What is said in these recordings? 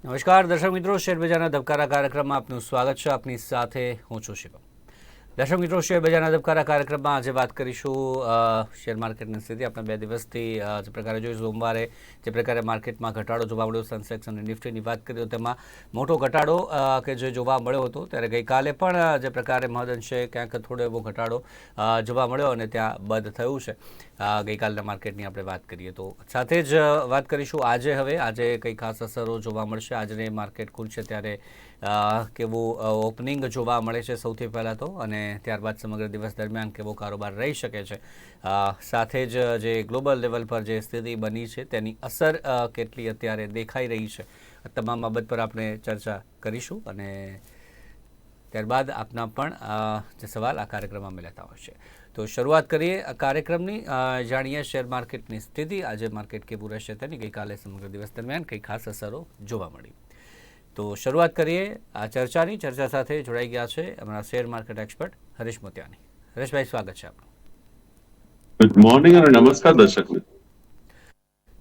નમસ્કાર, દર્શક મિત્રો શેરબજારના ધબકારા કાર્યક્રમમાં આપનું સ્વાગત છે. આપની સાથે હું છું શિવમ. દર્શક મિત્રો શેરબજારના ધબકારા કાર્યક્રમમાં આજે વાત કરીશું શેર માર્કેટની સ્થિતિ. આપણે બે દિવસથી જે પ્રકારે જોયું સોમવારે જે પ્રકારે માર્કેટમાં ઘટાડો જોવા મળ્યો, સેન્સેક્સ અને નિફ્ટીની વાત કરીએ, તો તેમાં મોટો ઘટાડો કે જે જોવા મળ્યો હતો, ત્યારે ગઈકાલે પણ જે પ્રકારે મહદઅંશે ક્યાંક થોડો એવો ઘટાડો જોવા મળ્યો અને ત્યાં બંધ થયું છે. ગઈકાલના માર્કેટની આપણે વાત કરીએ તો સાથે જ વાત કરીશું આજે હવે, આજે કઈ ખાસ અસરો જોવા મળશે? આજને માર્કેટ ખુલશે ત્યારે કેવું ઓપનિંગ જોવા મળે છે સૌથી પહેલાં તો અને ત્યારબાદ સમગ્ર દિવસ દરમિયાન કેવો કારોબાર રહી શકે છે? સાથે જ જે ગ્લોબલ લેવલ પર જે સ્થિતિ બની છે તેની અસર કેટલી અત્યારે દેખાઈ રહી છે? તમામ બાબત પર આપણે ચર્ચા કરીશું અને ત્યારબાદ આપના પણ જે સવાલ આ કાર્યક્રમમાં મિલતા હોય છે તો શરૂઆત કરીએ આ કાર્યક્રમની. જાણીએ શેર માર્કેટની સ્થિતિ. આજે માર્કેટ કેવું રહેશે તેની ગઈકાલે સમગ્ર દિવસ દરમિયાન કઈ ખાસ અસરો જોવા મળી. તો શરૂઆત કરીએ આ ચર્ચાની. ચર્ચા સાથે જોડાઈ ગયા છે અમારા share market expert Harish Motiyani. Hareshbhai સ્વાગત છે આપનું. ગુડ મોર્નિંગ અને નમસ્કાર દર્શક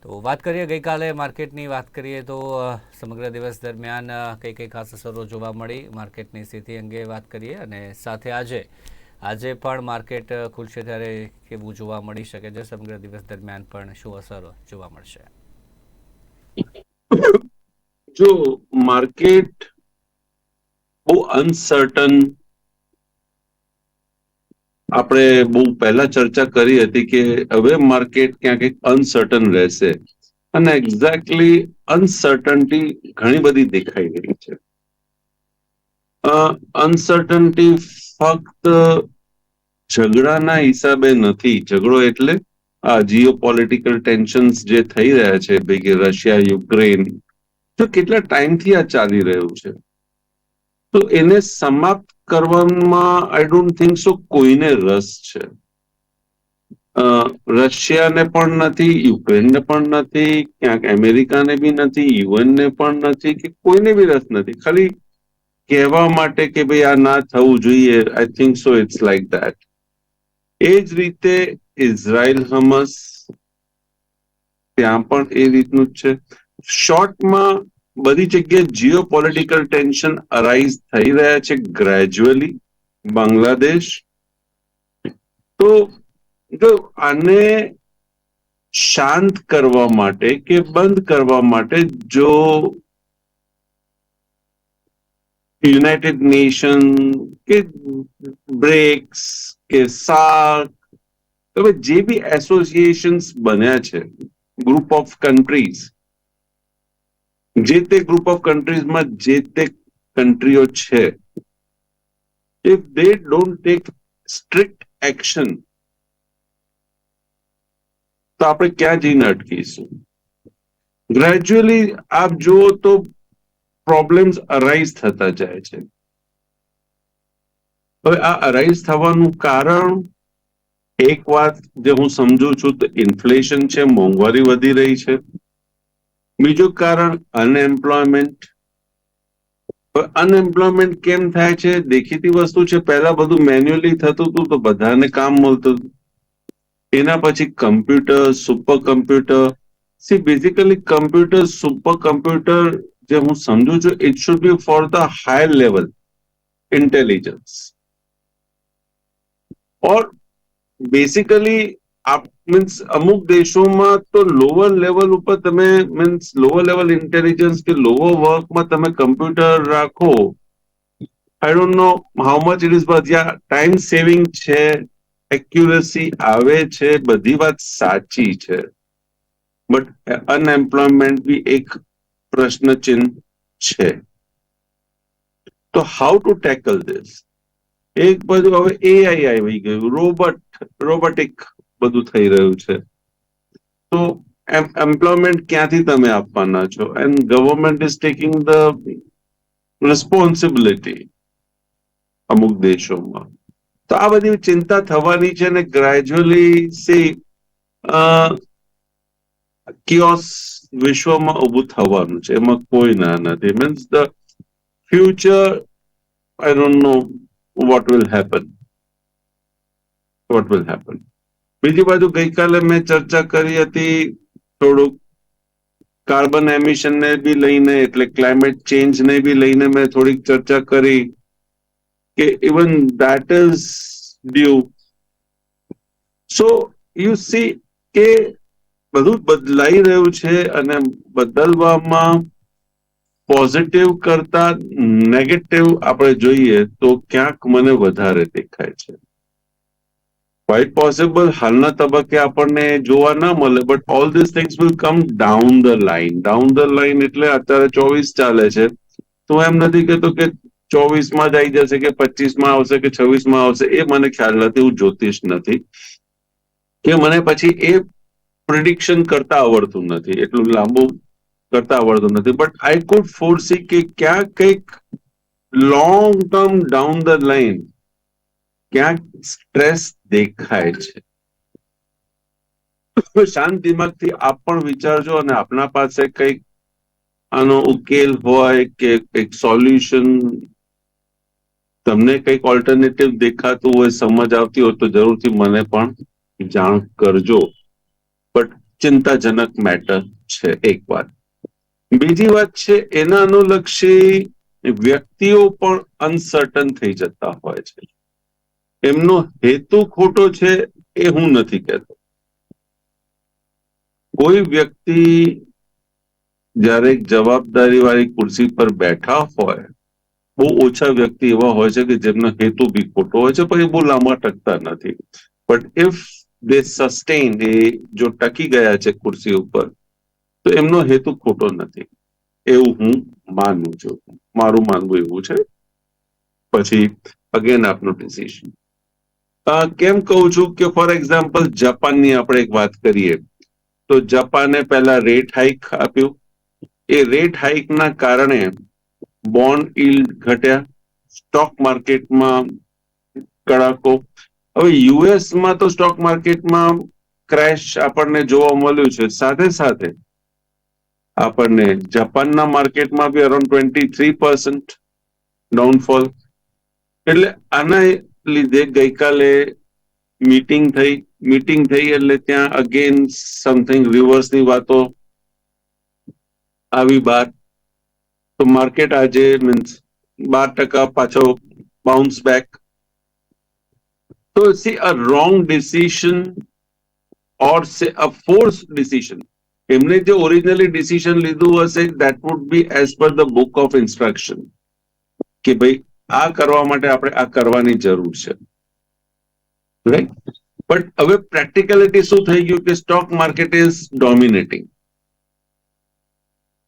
તો વાત કરીએ ગઈકાલે માર્કેટની. વાત કરીએ તો સમગ્ર દિવસ દરમિયાન કઈ કઈ ખાસ અસરો જોવા મળી. માર્કેટની સ્થિતિ અંગે વાત કરીએ અને સાથે આજે આજે પણ માર્કેટ ખુલશે ત્યારે કેવું જોવા મળી શકે છે સમગ્ર દિવસ દરમિયાન પણ શું અસર જોવા મળશે? જો માર્કેટ બહુ અનસર્ટન આપણે બહુ પહેલા ચર્ચા કરી હતી કે હવે માર્કેટ ક્યાંક એક અનસર્ટન રહેશે. અને એક્ઝેક્ટલી અનસર્ટનટી ઘણી બધી દેખાઈ રહી છે. અનસર્ટનટી ફક્ત ઝઘડાના હિસાબે નથી, ઝઘડો એટલે આ જીઓ પોલિટિકલ ટેન્શન્સ જે થઈ રહ્યા છે ભેગે રશિયા, યુક્રેન તો કેટલા ટાઈમથી આ ચાલી રહ્યું છે. તો એને સમાપ્ત કરવામાં આઈ ડોન્ટ થિંક સો કોઈને રસ છે. રશિયાને પણ નથી, યુક્રેનને પણ નથી, ક્યાંક અમેરિકાને બી નથી, યુએનને પણ નથી, કે કોઈને બી રસ નથી. ખાલી કહેવા માટે કે ભાઈ આ ના થવું જોઈએ I think so it's like that એ જ રીતે ઇઝરાયલ હમસ ત્યાં પણ એ રીતનું જ છે. શોર્ટમાં બધી જગ્યાએ જીઓ પોલિટિકલ ટેન્શન અરાઇઝ થઈ રહ્યા છે ગ્રેજ્યુઅલી બાંગ્લાદેશ. તો જો આને શાંત કરવા માટે કે બંધ કરવા માટે જો યુનાઇટેડ નેશન કે બ્રેક્સ કે સાર્ક હવે જે બી એસોસિએશન્સ બન્યા છે ગ્રુપ ઓફ કન્ટ્રીઝ જે તે ગ્રુપ ઓફ કન્ટ્રીઝમાં જે તે કન્ટ્રીઓ છે if they don't take strict action તો આપણે ક્યાં જઈને અટકીશું? ગ્રેજ્યુઅલી આપ જુઓ તો પ્રોબ્લેમ્સ અરાઇઝ થતા જાય છે. હવે આ અરાઇઝ થવાનું કારણ, એક વાત જે હું સમજુ છું તો ઇન્ફ્લેશન છે, મોંઘવારી વધી રહી છે. બીજું કારણ અનએમ્પ્લોયમેન્ટ અનએમ્પ્લોયમેન્ટ કેમ થાય છે? દેખીતી વસ્તુ છે, પહેલા બધું મેન્યુઅલી થતું હતું તો બધાને કામ મળતું હતું. એના પછી computer super computer see basically computer super computer જે હું સમજુ છું it should be for the higher level intelligence or basically આપ મીન્સ અમુક દેશોમાં તો લોઅર લેવલ ઉપર તમે મીન્સ લોઅર લેવલ ઇન્ટેલિજન્સ કે લોઅર વર્કમાં તમે કમ્પ્યુટર રાખો I don't know how much it is but ya time saving છે એક્યુરસી આવે છે, બધી વાત સાચી છે. બટ અનએમ્પ્લોયમેન્ટ બી એક પ્રશ્ન ચિહ્ન છે. તો હાઉ ટુ ટેકલ ધીસ એક બાજુ હવે એઆઈ આવી ગયું રોબોટ રોબોટિક બધું થઈ રહ્યું છે. તો એમ્પ્લોયમેન્ટ ક્યાંથી તમે આપવાના છો? And government is taking the responsibility અમુક દેશોમાં. તો આ બધી ચિંતા થવાની છે ને ગ્રેજ્યુઅલી સી કિયોસ વિશ્વમાં ઊભું થવાનું છે. એમાં કોઈ ના નથી means the future I don't know what will happen what will happen બીજી બાજુ ગઈકાલે મેં ચર્ચા કરી હતી થોડુંક કાર્બન એમિશન ને બી લઈને એટલે ક્લાઇમેટ ચેન્જ ને બી લઈને મેં થોડીક ચર્ચા કરી કે even that is due so you see કે બધું બદલાઈ રહ્યું છે અને બદલવામાં પોઝિટિવ કરતા નેગેટિવ આપણે જોઈએ તો ક્યાંક મને વધારે દેખાય છે. ક્વાઇટ પોસિબલ હાલના તબક્કે આપણને જોવા ના મળે but all this things will come down the line down the line એટલે અત્યારે ચોવીસ ચાલે છે. તો એમ નથી કહેતો કે ચોવીસમાં જ આવી જશે કે પચીસમાં આવશે કે છવ્વીસમાં આવશે, એ મને ખ્યાલ નથી, હું જ્યોતિષ નથી. કે મને પછી એ પ્રિડિક્શન કરતા આવડતું નથી. એટલું લાંબુ કરતા આવડતું નથી. બટ આઈ કુડ ફોરસી કે ક્યાં કંઈક long term down the line ક્યાંક સ્ટ્રેસ દેખાય છે. શાંત દિમાગથી આપ પણ વિચારજો અને આપના પાસે કંઈક આનો ઉકેલ હોય કે કંઈક સોલ્યુશન તમને કંઈક ઓલ્ટરનેટિવ દેખાતું હોય, સમજ આવતી હોય તો જરૂરથી મને પણ જાણ કરજો. બટ ચિંતાજનક મેટર છે એક વાત બીજી વાત છે, એના અનુલક્ષી વ્યક્તિઓ પણ અનસર્ટન થઈ જતા હોય છે. એમનો હેતુ ખોટો છે એ હું નથી કહેતો. કોઈ વ્યક્તિ જ્યારે જવાબદારી વાળી ખુરશી પર બેઠા હોય, બહુ ઓછા વ્યક્તિ એવા હોય છે કે જેમનો હેતુ બી ખોટો હોય છે, પણ એ બહુ લાંબા ટકતા નથી. બટ ઇફ દે સસ્ટેન એ જો ટકી ગયા છે ખુરશી ઉપર, તો એમનો હેતુ ખોટો નથી. એવું હું માનું છું. મારું માનવું એવું છે. પછી અગેન આપનું ડિસિઝન કેમ કહું છું કે ફોર એક્ઝામ્પલ જાપાનની આપણે એક વાત કરીએ. તો જાપાને પહેલા રેટ હાઇક આપ્યું. એ રેટ હાઇકના કારણે બોન્ડ ઇલ્ડ ઘટ્યા. સ્ટોક માર્કેટમાં કડાકો. હવે યુએસમાં તો સ્ટોક માર્કેટમાં ક્રેશ આપણને જોવા મળ્યું છે. સાથે સાથે આપણને જાપાનના માર્કેટમાં be around twenty three percent downfall એટલે આના લીધે ગઈકાલે મીટિંગ થઈ. મીટિંગ થઈ એટલે ત્યાં અગેન સમથિંગ રિવર્સની વાતો આવી બાર. તો માર્કેટ આજે મીન્સ બાર ટકા પાછો બાઉન્સ બેક તો see, a wrong decision or say a forced decision. એમને જે ઓરિજિનલી ડિસિઝન લીધું હશે that would be as per the book of instruction કે ભાઈ આ કરવા માટે આપણે આ કરવાની જરૂર છે રાઈટ બટ હવે પ્રેક્ટિકલિટી શું થઈ ગયું કે stock market is dominating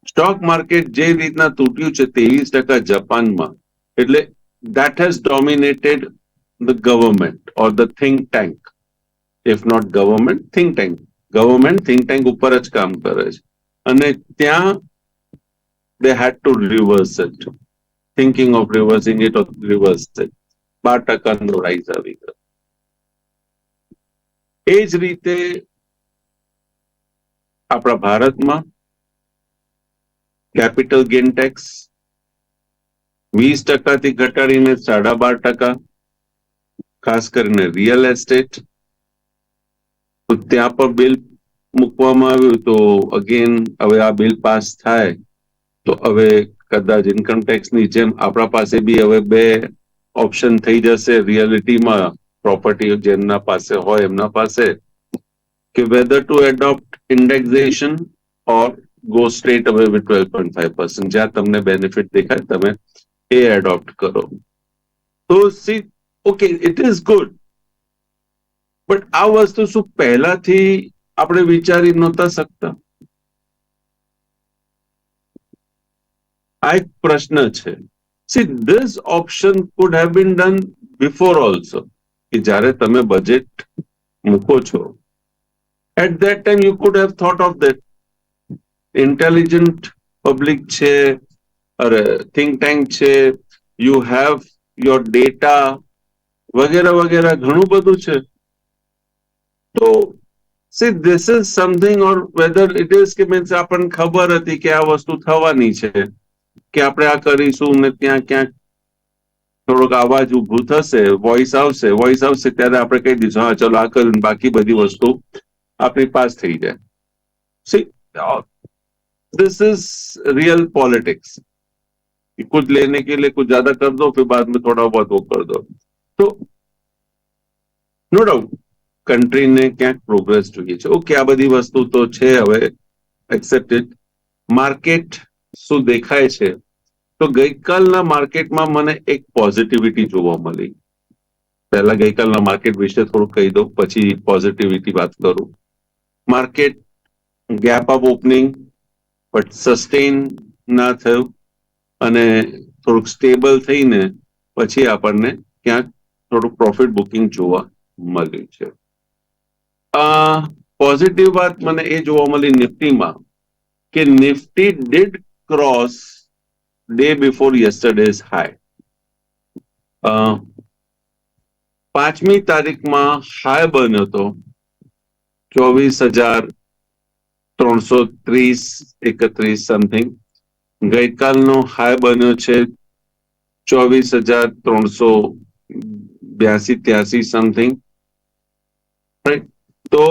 stock market જે રીતના તૂટ્યું છે ત્રેવીસ ટકા જાપાનમાં એટલે that has dominated the government or the think tank. If not government think tank government think tank ઉપર જ કામ કરે છે. અને ત્યાં they had to reverse it thinking of reversing it of reverse it બાર ટકાનો રાઈઝ આવી ગયો. એ જ રીતે આપણા ભારતમાં કેપિટલ ગેઇન ટેક્સ વીસ ટકાથી ઘટાડીને સાડા બાર ટકા ખાસ કરીને રિયલ એસ્ટેટ ત્યાં પણ બિલ મૂકવામાં આવ્યું તો અગેન હવે આ બિલ પાસ થાય, તો હવે કદાચ ઇન્કમ ટેક્સની જેમ આપણા પાસે બી હવે બે ઓપ્શન થઈ જશે રિયાલિટીમાં પ્રોપર્ટી જેમના પાસે હોય એમના પાસે, કે whether to adopt indexation or go straight away with twelve point five percent જ્યાં તમને બેનિફિટ દેખાય, તમે એ એડોપ્ટ કરો. તો see okay it is good but આ વસ્તુ શું પહેલાથી આપણે વિચારી નહોતા શકતા? આ એક પ્રશ્ન છે. See this option could have been done before also કે જ્યારે તમે બજેટ મૂકો છો. At that time you could have thought of that intelligent public છે, અરે થિંક ટેન્ક છે. યુ હેવ યોર ડેટા વગેરે વગેરે ઘણું બધું છે તો see this is something or whether it is કે મીન્સ આપણને ખબર હતી કે આ વસ્તુ થવાની છે કે આપણે આ કરીશું ને ત્યાં ક્યાંક થોડોક અવાજ ઉભું થશે વોઇસ આવશે વોઇસ આવશે ત્યારે આપણે કહી દઈશું હા ચલો આ કર્યું બાકી બધી વસ્તુ આપણી પાસ થઈ જાય see this is real politics कुछ लेने के लिए कुछ ज्यादा कर दो फिर बाद में थोड़ा बहुत वो कर दो तो નો ડાઉટ કન્ટ્રીને ક્યાંક પ્રોગ્રેસ જોઈએ છે. ઓકે આ બધી વસ્તુ તો છે, હવે એક્સેપ્ટેડ માર્કેટ શું દેખાય છે? તો ગઈકાલના માર્કેટમાં મને એક પોઝિટિવિટી જોવા મળી. પહેલા ગઈકાલના માર્કેટ વિશે થોડું કહી દઉં, પછી પોઝિટિવિટી વાત કરું. Market gap up opening but sustain ના થયું. અને થોડુંક સ્ટેબલ થઈને પછી આપણને ક્યાંક થોડુંક પ્રોફિટ બુકિંગ જોવા મળ્યું છે. પોઝિટિવ વાત મને એ જોવા મળી નિફ્ટીમાં કે Nifty did cross day before yesterday's high પાંચમી તારીખમાં હાઈ બન્યો હતો. ચોવીસ હજાર ત્રણસો ત્રીસ એકત્રીસ સમથિંગ ગઈકાલનો હાઈ બન્યો છે ચોવીસ હજાર ત્રણસો બ્યાસી ત્યાસી સમથિંગ તો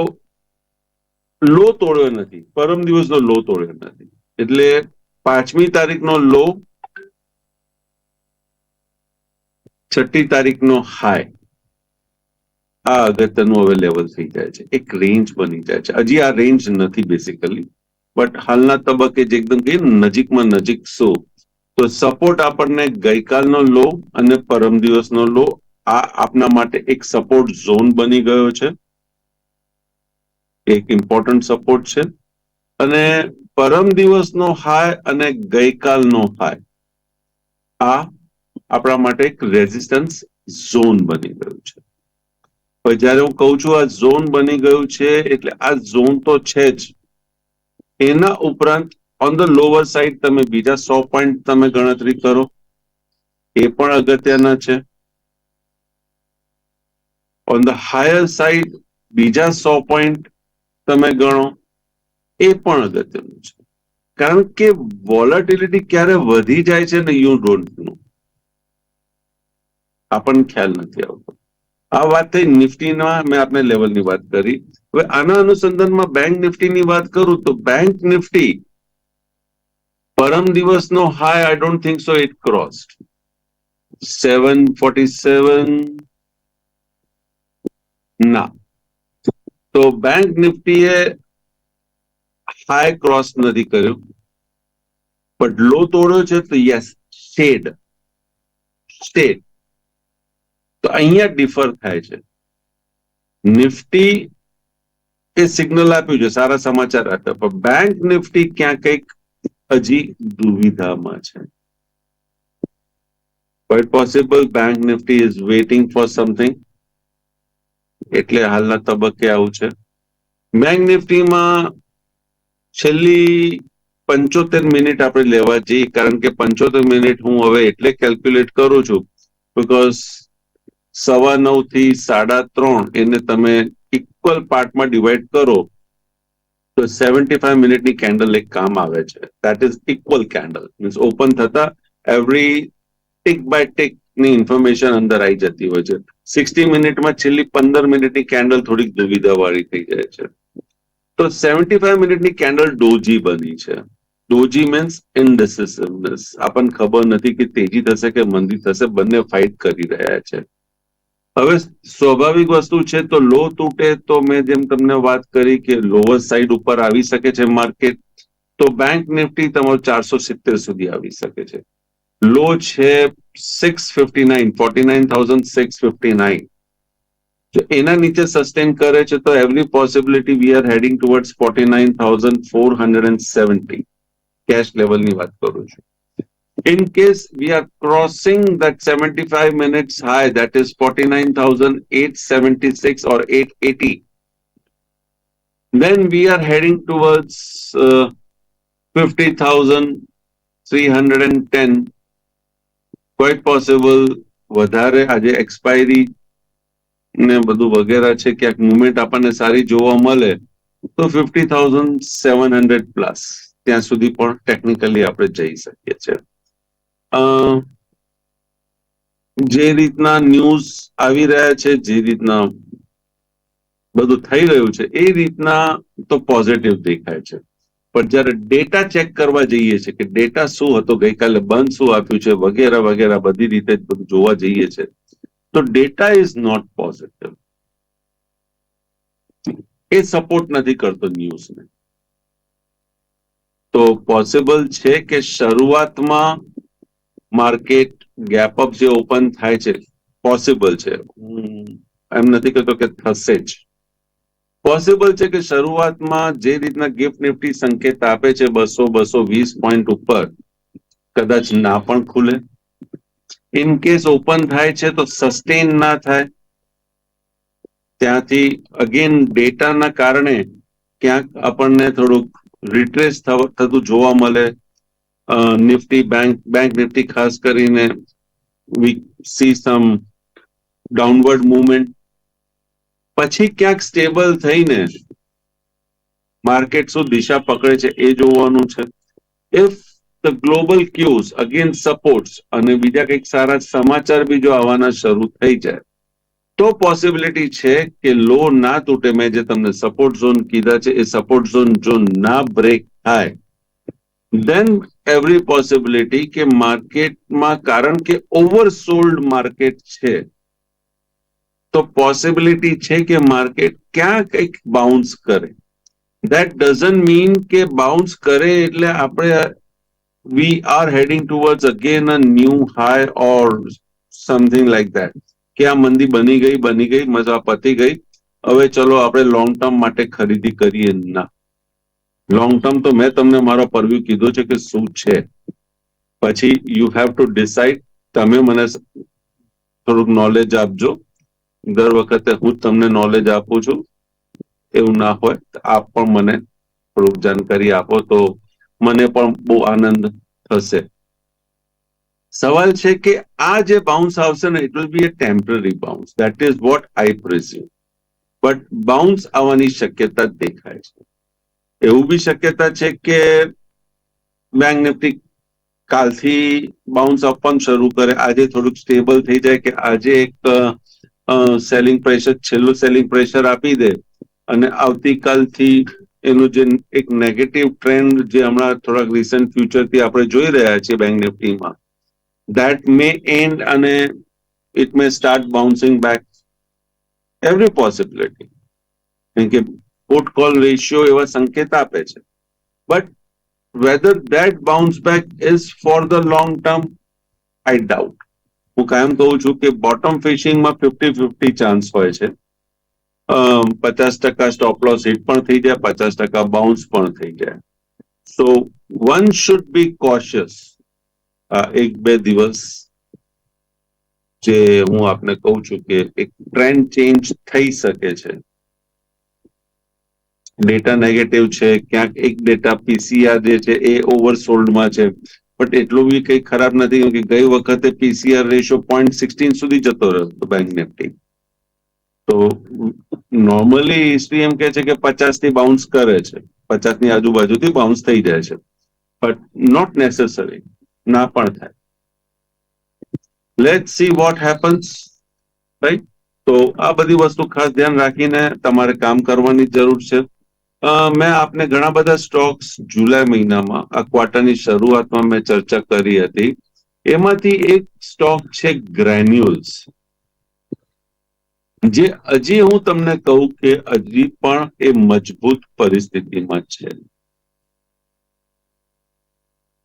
લો તોડ્યો નથી. પરમ દિવસનો લો તોડ્યો નથી. એટલે પાંચમી તારીખનો લો, છઠ્ઠી તારીખનો હાઈ આ અગત્યનું હવે લેવલ થઈ જાય છે. એક રેન્જ બની જાય છે. હજી આ રેન્જ નથી બેસિકલી બટ હાલના તબક્કે જે એકદમ કે નજીકમાં નજીક શું તો સપોર્ટ આપણને ગઈકાલનો લો અને પરમ દિવસનો લો આ આપના માટે એક સપોર્ટ ઝોન બની ગયો છે. એક ઇમ્પોર્ટન્ટ સપોર્ટ છે. અને પરમ દિવસનો હાય અને ગઈકાલનો હાય આ આપણા માટે એક રેઝિસ્ટન્સ ઝોન બની ગયું છે. પણ જ્યારે હું કહું છું આ ઝોન બની ગયું છે, એટલે આ ઝોન તો છે જ. એના ઉપરાંત ઓન ધ લોઅર સાઈડ તમે બીજા સો પોઈન્ટ તમે ગણતરી કરો. એ પણ અગત્યના છે. ઓન ધ હાયર સાઈડ બીજા સો પોઈન્ટ તમે ગણો, એ પણ અગત્યનું છે. કારણ કે વોલેટિલિટી ક્યારે વધી જાય છે ને યુ ડોન્ટ નો આપણને ખ્યાલ નથી આવતો. આ વાત થઈ નિફ્ટીના, મેં આપને લેવલની વાત કરી. હવે આના અનુસંધાનમાં બેંક નિફ્ટીની વાત કરું તો બેંક નિફ્ટી પરમ દિવસનો high I don't think so it crossed seven forty seven ના તો બેંક નિફ્ટીએ હાઈ ક્રોસ નથી કર્યું બટ લો તોડ્યો છે તો યસ શેડ સ્ટેડ તો અહીંયા ડિફર થાય છે। નિફ્ટી એ સિગ્નલ આપ્યું છે સારા સમાચાર આપ્યા પણ બેંક નિફ્ટી ક્યાં કંઈક હજી દુવિધામાં છે। Quite possible bank Nifty is waiting for something એટલે હાલના તબક્કે આવું છે. બેંક નિફ્ટીમાં છેલ્લી પંચોતેર મિનિટ આપણે લેવા જઈએ કારણ કે પંચોતેર મિનિટ હું હવે એટલે કેલ્ક્યુલેટ કરું છું બીકોઝ સવા નવથી સાડા ત્રણ એને તમે ઇક્વલ પાર્ટમાં ડિવાઈડ કરો, તો સેવન્ટી ફાઈવ મિનિટની કેન્ડલ એક કામ આવે છે. That is equal candle means open થતા એવરી ટિક બાય ટિકની ઇન્ફોર્મેશન અંદર આવી જતી હોય છે. સિક્સટી મિનિટમાં છેલ્લી પંદર મિનિટની કેન્ડલ થોડીક દુવિધાવાળી થઈ જાય છે. તો સેવન્ટી ફાઈવ મિનિટની કેન્ડલ ડોજી બની છે. ડોજી મીન્સ ઇનડિસિસિવનેસ આપણને ખબર નથી કે તેજી થશે કે મંદી થશે, બંને ફાઇટ કરી રહ્યા છે. હવે સ્વાભાવિક વસ્તુ છે તો લો તૂટે તો મેં જેમ તમને વાત કરી કે લોઅર સાઈડ ઉપર આવી શકે છે માર્કેટ તો બેંક નિફ્ટી તમારું ચારસો સિત્તેર સુધી આવી શકે છે. લો છે six fifty nine forty nine thousand six fifty nine જો એના નીચે સસ્ટેન કરે છે તો every possibility we are heading towards forty nine thousand four hundred and seventy cash લેવલની વાત કરું છું. In case we are crossing that 75 minutes high, that is 49,876 or 880, then we are heading towards uh, 50,310. Quite possible વધારે આજે expiry ને બધું વગેરે છે, ક્યાંક મુવમેન્ટ આપણને સારી જોવા મળે, તો fifty thousand seven hundred plus ત્યાં સુધી પણ ટેકનિકલી આપણે જઈ શકીએ છીએ. જે રીતના ન્યૂઝ આવી રહ્યા છે, જે રીતના બધું થઈ રહ્યું છે, એ રીતના તો પોઝિટિવ દેખાય છે. પણ જ્યારે ડેટા ચેક કરવા જઈએ છે કે ડેટા શું હતો ગઈકાલે બંધ શું આપ્યું છે વગેરે વગેરે બધી રીતે જ બધું જોવા જઈએ છે તો ડેટા ઇઝ નોટ પોઝિટિવ એ સપોર્ટ નથી કરતો ન્યૂઝને તો પોસિબલ છે કે શરૂઆતમાં માર્કેટ ગેપ અપ જે ઓપન થાય છે પોસિબલ છે. એમ નથી કહેતો કે થશે જ. પોસિબલ છે કે શરૂઆતમાં જે રીતના ગિફ્ટ નિફ્ટી સંકેત આપે છે બસો બસો વીસ પોઈન્ટ ઉપર, કદાચ ના પણ ખુલે. ઇન કેસ ઓપન થાય છે તો સસ્ટેન ના થાય. ત્યાંથી અગેન ડેટાના કારણે ક્યાંક આપણને થોડુંક રિટ્રેસ થતું જોવા મળે. નિફ્ટી બેંક બેંક નિફ્ટી ખાસ કરીને we see some downward movement પછી ક્યાંક સ્ટેબલ થઈને માર્કેટ શું દિશા પકડે છે એ જોવાનું છે. If the global cues again supports અને બીજા કંઈક સારા સમાચાર બી જો આવવાના શરૂ થઈ જાય, તો પોસિબિલિટી છે કે લો ના તૂટે. મેં જે તમને સપોર્ટ ઝોન કીધા છે એ સપોર્ટ ઝોન જો ના બ્રેક થાય દેન એવરી પોસિબિલિટી કે માર્કેટમાં કારણ કે ઓવરસોલ્ડ માર્કેટ છે તો પોસિબિલિટી છે કે માર્કેટ ક્યાં કંઈક બાઉન્સ કરે. દેટ ડઝન્ટ મીન કે બાઉન્સ કરે એટલે આપણે we are heading towards again a new high or something like that કે આ મંદી બની ગઈ બની ગઈ, મજા પતી ગઈ. હવે ચલો આપણે લોંગ ટર્મ માટે ખરીદી કરીએ ના. લોંગ ટર્મ તો મેં તમને મારો પરવ્યુ કીધો છે કે શું છે. પછી યુ હેવ ટુ ડિસાઇડ તમે મને થોડુંક નોલેજ આપજો. દર વખતે હું તમને નોલેજ આપું છું. એવું ના હોય આપ પણ મને થોડુંક જાણકારી આપો તો મને પણ બહુ આનંદ થશે. સવાલ છે કે આ જે બાઉન્સ આવશે ને it will be a temporary bounce that is what I presume but bounce આવવાની શક્યતા દેખાય છે. એવું બી શક્યતા છે કે બેંક નિફ્ટી કાલથી બાઉન્સ આપવાનું શરૂ કરે. આજે થોડુંક સ્ટેબલ થઈ જાય કે આજે એક સેલિંગ પ્રેશર છેલ્લું સેલિંગ પ્રેશર આપી દે. અને આવતીકાલથી એનું જે એક નેગેટિવ ટ્રેન્ડ જે હમણાં થોડાક રિસન્ટ ફ્યુચરથી આપણે જોઈ રહ્યા છીએ બેંક નિફ્ટીમાં દેટ મે એન્ડ અને it may start bouncing back every possibility કેમ કે પુટ કોલ રેશિયો એવા સંકેત આપે છે. But whether that bounce back is for the long term I doubt. હું કાયમ કહું છું કે બોટમ ફિશિંગમાં ફિફ્ટી ફિફ્ટી ચાન્સ હોય છે. પચાસ ટકા સ્ટોપ લોસ હિટ પણ થઈ જાય, પચાસ ટકા બાઉન્સ પણ થઈ જાય. So one should be cautious એક બે દિવસ જે હું આપને કહું છું કે એક ટ્રેન્ડ ચેન્જ થઈ શકે છે. ડેટા નેગેટિવ છે, ક્યાંક એક ડેટા પીસીઆર જે છે એ ઓવરસોલ્ડમાં છે. બટ એટલું બી કંઈ ખરાબ નથી કે ગઈ વખતે પીસીઆર રેશિયો પોઈન્ટ સિક્સટીન સુધી જતો રહ્યો બેંક નિફ્ટી તો નોર્મલી હિસ્ટ્રી એમ કે છે કે પચાસથી બાઉન્સ કરે છે. પચાસની આજુબાજુથી બાઉન્સ થઈ જાય છે. બટ નોટ નેસેસરી ના પણ થાય. Let see what happens right તો આ બધી વસ્તુ ખાસ ધ્યાન રાખીને તમારે કામ કરવાની જરૂર છે. મેં આપને ઘણા બધા સ્ટોક્સ જુલાઈ મહિનામાં, આ ક્વાર્ટરની શરૂઆતમાં મેં ચર્ચા કરી હતી. એમાંથી એક સ્ટોક છે ગ્રેન્યુલ્સ. જે હજી હું તમને કહું કે હજી પણ એ મજબૂત પરિસ્થિતિમાં છે.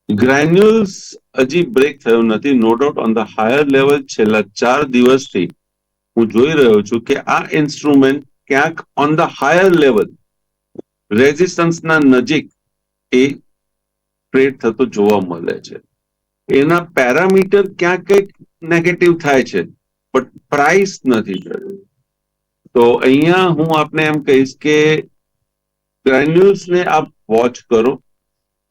ગ્રેન્યુલ્સ હજી બ્રેક થયો નથી. No doubt on the higher level છેલ્લા ચાર દિવસથી હું જોઈ રહ્યો છું કે આ ઇન્સ્ટ્રુમેન્ટ ક્યાંક ઓન ધ હાયર લેવલ રેઝિસ્ટન્સના નજીક એ ટ્રેડ થતો જોવા મળે છે. એના પેરામીટર ક્યાંક કંઈક નેગેટિવ થાય છે બટ પ્રાઇસ નથી થયું. તો અહીંયા હું આપને એમ કહીશ કે ગ્રેન્યુલ્સને આપ વોચ કરો.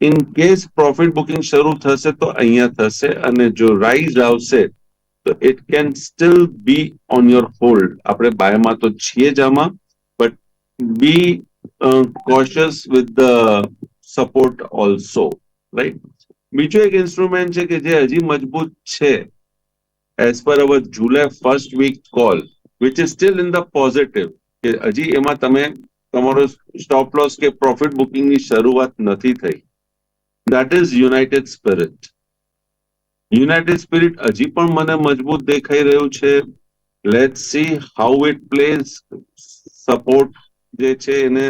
ઇન કેસ પ્રોફિટ બુકિંગ શરૂ થશે તો અહીંયા થશે, અને જો રાઈઝ આવશે, તો it can still be on your hold આપણે બાયમાં તો છીએ જ આમાં but be cautious with the support also right બીજું એક ઇન્સ્ટ્રુમેન્ટ છે કે જે હજી મજબૂત છે as per our July first week call which is still in the positive કે હજી એમાં તમે તમારો સ્ટોપ લોસ કે પ્રોફિટ બુકિંગની શરૂઆત નથી થઈ. That is United Spirit United Spirit હજી પણ મને મજબૂત દેખાઈ રહ્યું છે. Let see how it plays support જે છે એને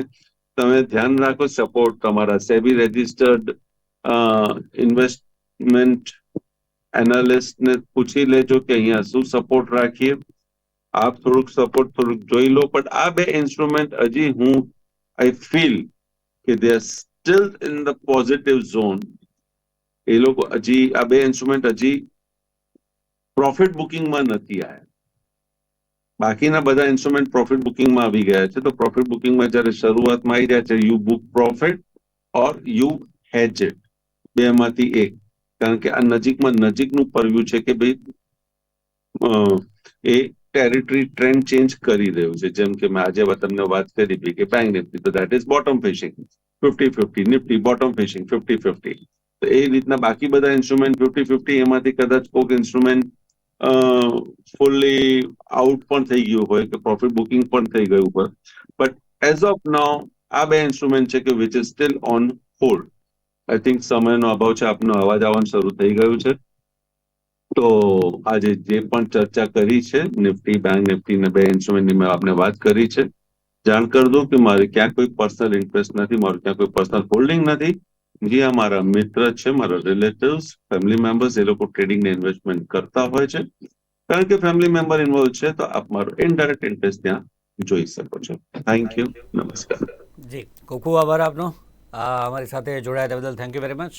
તમે ધ્યાન રાખો સપોર્ટ તમારા સેબી રજિસ્ટર્ડ ઇન્વેસ્ટમેન્ટ એનાલિસ્ટ ને પૂછી લેજો કે અહીંયા શું સપોર્ટ રાખીએ. આપ થોડુંક સપોર્ટ થોડુંક જોઈ લો, પણ આ બે ઇન્સ્ટ્રુમેન્ટ હજી હું આઈ ફીલ કે they are still in the positive zone એ લોકો હજી, આ બે ઇન્સ્ટ્રુમેન્ટ હજી પ્રોફિટ બુકિંગમાં નથી આવ્યા બાકીના બધા ઇન્સ્ટ્રુમેન્ટ પ્રોફિટ બુકિંગમાં આવી ગયા છે. તો પ્રોફિટ બુકિંગમાં જ્યારે શરૂઆતમાં આવી રહ્યા છે you book profit or you hedge it બેમાંથી એક. કારણ કે આ નજીકમાં નજીકનું પરવ્યુ છે કે ભાઈ એ ટેરિટરી ટ્રેન્ડ ચેન્જ કરી રહ્યું છે. જેમ કે મેં આજે તમને વાત કરી કે બેંક નિફ્ટી તો that is bottom fishing fifty fifty Nifty bottom fishing fifty fifty તો એ રીતના બાકી બધા ઇન્સ્ટ્રુમેન્ટ ફિફ્ટી ફિફ્ટી એમાંથી કદાચ કોઈક ઇન્સ્ટ્રુમેન્ટ ફૂલ્લી આઉટ પણ થઈ ગયું હોય કે પ્રોફિટ બુકિંગ પણ થઈ ગયું હોય. બટ એઝ ઓફ નાઉ આ બે ઇન્સ્ટ્રુમેન્ટ છે કે which is still on hold I think સમયનો અભાવ છે, આપનો અવાજ આવવાનું શરૂ થઈ ગયું છે. તો આજે જે પણ ચર્ચા કરી છે નિફ્ટી બેંક નિફ્ટી ને બે ઇન્સ્ટ્રુમેન્ટની મેં આપને વાત કરી છે. જાણ કરી દઉં કે મારે ક્યાં કોઈ પર્સનલ ઇન્ટરેસ્ટ નથી, મારું ક્યાં કોઈ પર્સનલ હોલ્ડિંગ નથી. જે આ મારા મિત્ર છે, મારા રિલેટિવ્સ ફેમિલી મેમ્બર્સ એ લોકો ટ્રેડિંગ ને ઇન્વેસ્ટમેન્ટ કરતા હોય છે. કારણ કે ફેમિલી મેમ્બર ઇન્વોલ્વ છે, તો આપ મારો ઇનડાયરેક્ટ ઇન્ટરેસ્ટ ત્યાં જોઈ શકો છો. થેન્ક યુ નમસ્કાર. જી, ખૂબ ખૂબ આભાર આપનો. અમારી સાથે જોડાયા બદલ થેન્ક યુ વેરી મચ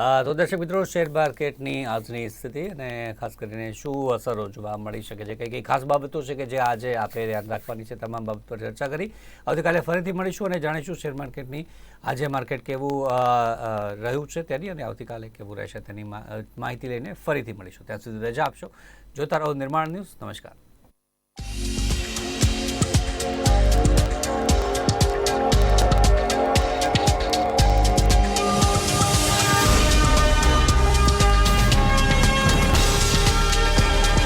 તો દર્શક મિત્રો, શેર માર્કેટની આજની સ્થિતિ અને ખાસ કરીને શું અસરો જોવા મળી શકે છે? કઈ કઈ ખાસ બાબતો છે કે જે આજે આપણે ધ્યાન રાખવાની છે? તમામ બાબત પર ચર્ચા કરી. આવતીકાલે ફરીથી મળીશું અને જાણીશું શેર માર્કેટની આજે માર્કેટ કેવું રહ્યું છે તેની અને આવતીકાલે કેવું રહેશે તેની માહિતી લઈને ફરીથી મળીશું. ત્યાં સુધી રજા આપશો. જોતા રહો નિર્માણ ન્યૂઝ. નમસ્કાર.